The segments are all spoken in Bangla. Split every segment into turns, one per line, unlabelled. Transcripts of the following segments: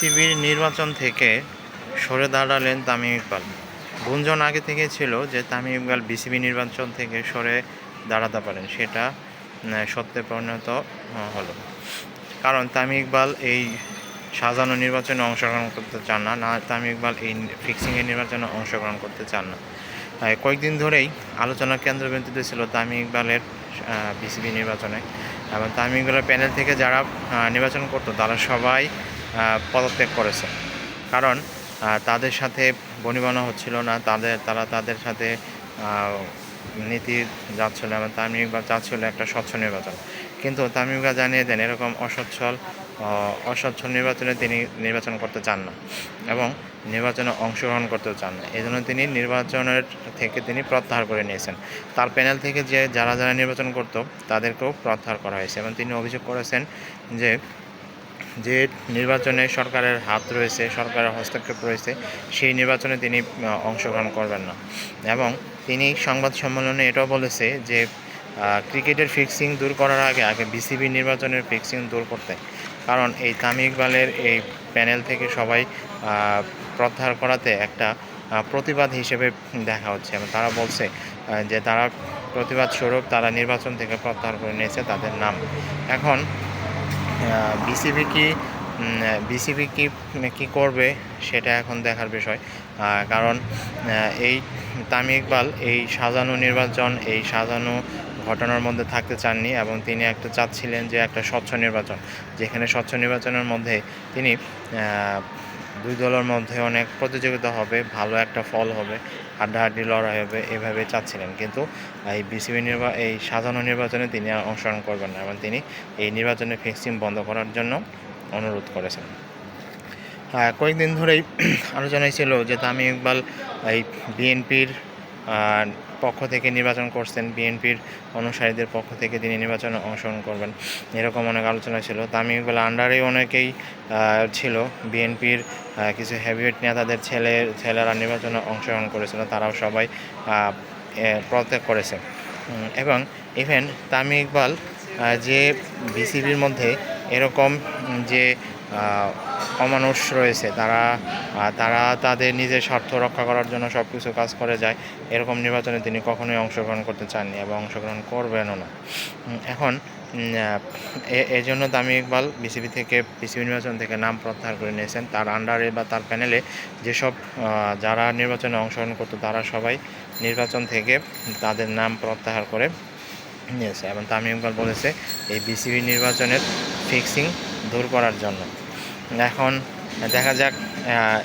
বিসিবির নির্বাচন থেকে সরে দাঁড়ালেন তামিম ইকবাল। গুঞ্জন আগে থেকে ছিল যে তামিম ইকবাল বিসিবি নির্বাচন থেকে সরে দাঁড়াতে পারেন, সেটা সত্যে পরিণত হলো কারণ তামিম ইকবাল এই সাজানো নির্বাচনে অংশগ্রহণ করতে চান না না, তামিম ইকবাল এই ফিক্সিংয়ের নির্বাচনে অংশগ্রহণ করতে চান না। কয়েকদিন ধরেই আলোচনার কেন্দ্রবিন্দুতে ছিল তামিম ইকবালের বিসিবি নির্বাচনে। এবং তামিম ইকবালের প্যানেল থেকে যারা নির্বাচন করতো, তারা সবাই পদত্যাগ করেছে। কারণ তাদের সাথে বনিবনা হচ্ছিল না, তাদের, তারা তাদের সাথে নীতি যাচ্ছিল এবং তামিম ইকবাল চাচ্ছিল একটা স্বচ্ছ নির্বাচন। কিন্তু তামিম জানিয়ে দেন, এরকম অসচ্ছল অসচ্ছল নির্বাচনে তিনি নির্বাচন করতে চান না এবং নির্বাচনে অংশগ্রহণ করতেও চান না। এই জন্য তিনি নির্বাচনের থেকে তিনি প্রত্যাহার করে নিয়েছেন। তার প্যানেল থেকে যে যারা যারা নির্বাচন করত, তাদেরকেও প্রত্যাহার করা হয়েছে এবং তিনি অভিযোগ করেছেন যে যে নির্বাচনে সরকারের হাত রয়েছে, সরকারের হস্তক্ষেপ রয়েছে, সেই নির্বাচনে তিনি অংশগ্রহণ করবেন না। এবং তিনি সংবাদ সম্মেলনে এটাও বলেছে যে ক্রিকেটের ফিক্সিং দূর করার আগে আগে বিসিবি নির্বাচনের ফিক্সিং দূর করতে। কারণ এই তামিম ইকবালের এই প্যানেল থেকে সবাই প্রত্যাহার করাতে একটা প্রতিবাদ হিসেবে দেখা হচ্ছে। এবং তারা বলছে যে তারা প্রতিবাদ স্বরূপ তারা নির্বাচন থেকে প্রত্যাহার করে নিয়েছে, তাদের নাম। এখন বিসিবি কি বিসিবি কি, কী করবে সেটা এখন দেখার বিষয়। কারণ এই তামি ইকবাল, এই সাজানো নির্বাচন, এই সাজানো ঘটনার মধ্যে থাকতে চাননি এবং তিনি একটা চাচ্ছিলেন যে একটা স্বচ্ছ নির্বাচন। যেখানে স্বচ্ছ নির্বাচনের মধ্যে তিনি দুই দলের মধ্যে অনেক প্রতিযোগিতা হবে, ভালো একটা ফল হবে, হাড্ডাহাড্ডি লড়াই হবে, এভাবে চাচ্ছিলেন। কিন্তু এই বিসিবি নির্বা, এই সাধারণ নির্বাচনে তিনি আর অংশগ্রহণ করবেন না এবং তিনি এই নির্বাচনে ফিক্সিং বন্ধ করার জন্য অনুরোধ করেছেন। কয়েকদিন ধরেই আলোচনায় ছিল যে তামিম ইকবাল এই বিএনপির পক্ষ থেকে নির্বাচন করছেন বিএনপির অনুসারীদের পক্ষ থেকে তিনি নির্বাচনে অংশগ্রহণ করবেন। এরকম অনেক আলোচনা ছিল। তামিম ইকবাল আন্ডারেই অনেকেই ছিল। বিএনপির কিছু হেভিওয়েট নেতাদের ছেলে, ছেলেরা নির্বাচনে অংশগ্রহণ করেছিল। তারাও সবাই পদত্যাগ করেছে। এবং ইভেন তামিম ইকবাল যে বিসিবির মধ্যে এরকম যে অমানুষ রয়েছে। তারা তারা তাদের নিজের স্বার্থ রক্ষা করার জন্য সব কিছু কাজ করে যায়। এরকম নির্বাচনে তিনি কখনোই অংশগ্রহণ করতে চাননি এবং অংশগ্রহণ করবেনও না। এখন এই জন্য তামিম ইকবাল বিসিবি থেকে, বিসিবি নির্বাচন থেকে নাম প্রত্যাহার করে নিয়েছেন। তার আন্ডারে বা তার প্যানেলে যেসব যারা নির্বাচনে অংশগ্রহণ করতো তারা সবাই নির্বাচন থেকে তাদের নাম প্রত্যাহার করে নিয়েছে। এবং তামিম ইকবাল বলেছে, এই বিসিবি নির্বাচনের ফিক্সিং দূর করার জন্য। এখন দেখা যাক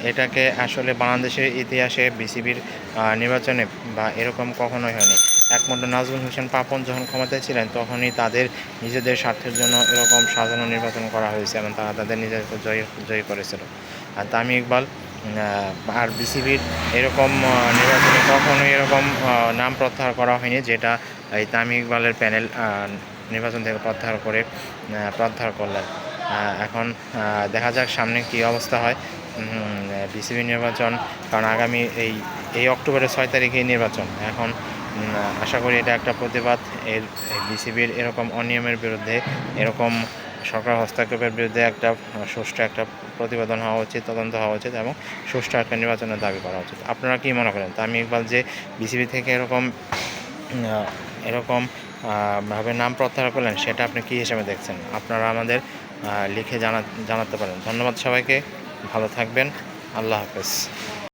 এটাকে আসলে বাংলাদেশের ইতিহাসে বিসিবির নির্বাচনে বা এরকম কখনোই হয়নি। একমাত্র নাজমুল হোসেন পাপন যখন ক্ষমতায় ছিলেন, তখনই তাদের নিজেদের স্বার্থের জন্য এরকম সাজানো নির্বাচন করা হয়েছে এবং তারা তাদের নিজেদেরকে জয়ী জয়ী করেছিল। আর তামিম ইকবাল আর বিসিবির এরকম নির্বাচনে কখনোই এরকম নাম প্রত্যাহার করা হয়নি, যেটা এই তামিম ইকবালের প্যানেল নির্বাচন থেকে প্রত্যাহার করে প্রত্যাহার করলেন। এখন দেখা যাক সামনে কি অবস্থা হয়। বিসিবি নির্বাচন, কারণ আগামী এই এই অক্টোবরের ছয় তারিখে নির্বাচন। এখন আশা করি এটা একটা প্রতিবাদ। এর, বিসিবির এরকম অনিয়মের বিরুদ্ধে, এরকম সরকার হস্তক্ষেপের বিরুদ্ধে একটা, সুষ্ঠু একটা প্রতিবেদন হওয়া উচিত, তদন্ত হওয়া উচিত এবং সুষ্ঠু একটা নির্বাচনের দাবি করা উচিত। আপনারা কি মনে করেন? তামিম ইকবাল যে বিসিবি থেকে এরকম এরকম ভাবে নাম প্রত্যাহার করলেন, সেটা আপনি কী হিসেবে দেখছেন? আপনারা আমাদের লিখে জানা, জানাতে পারেন। ধন্যবাদ সবাইকে, ভালো থাকবেন, আল্লাহ হাফেজ।